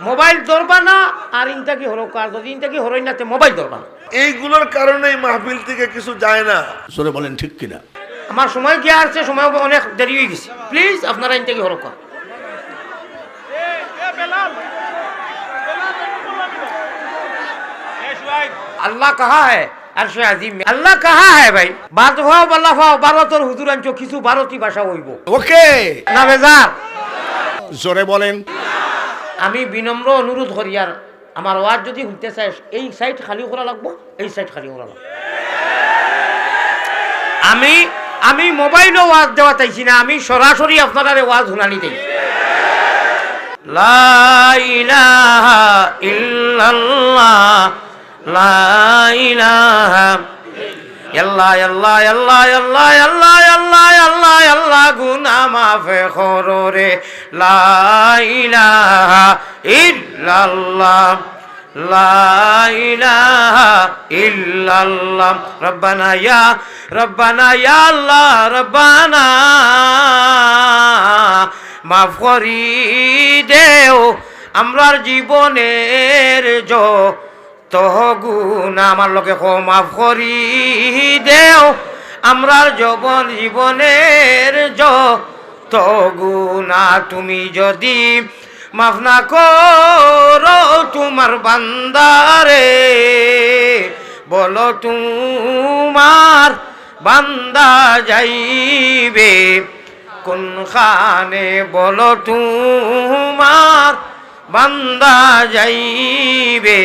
Mobile ধরবা না আর ইনটা কি হলো কাজ? ইনটা কি হলো না মোবাইল ধরবা না। এইগুলোর কারণে মাহফিল থেকে কিছু যায় না। সরে বলেন ঠিক কিনা? আমার সময় কি আসছে? সময় অনেক দেরি হয়ে গেছে। প্লিজ আপনারা ইনটা কি হলো কাজ আল্লাহ কাহা হ্যায় আরশে আজিম। আল্লাহ কাহা হ্যাঁ ভাই? বাদ হও বাল্লা ভারতের হুজুর আনছো কিছু ভারতী ভাষা হইব। ওকে। না বেজার। জোরে বলেন আমি বিনম্র অনুরোধ করি, আর আমার ওয়াজ যদি হইতে চাই এই সাইড খালি করা লাগবো, এই সাইড খালি করা লাগবো। আমি আমি মোবাইলে ওয়াজ দেওয়া চাইছি না, আমি সরাসরি আপনারা ওয়াজ শুনানি দিই। এল্লা এল্লা এল্লা এল্লা এল্লা এল্লা মাফে খররে লাইলাহা ইল্লাল্লাহ لا إله إلا الله ربنا আমরার জীবনের যত আমার লোকে মাফ করি দেও, আমরার যবন জীবনের জ য তগুণা তুমি যদি মাফ না করো তোমার বান্দারে, বলো তোমার বান্দা যাইবে কোন খানে বলো তোমার বান্দা যাইবে।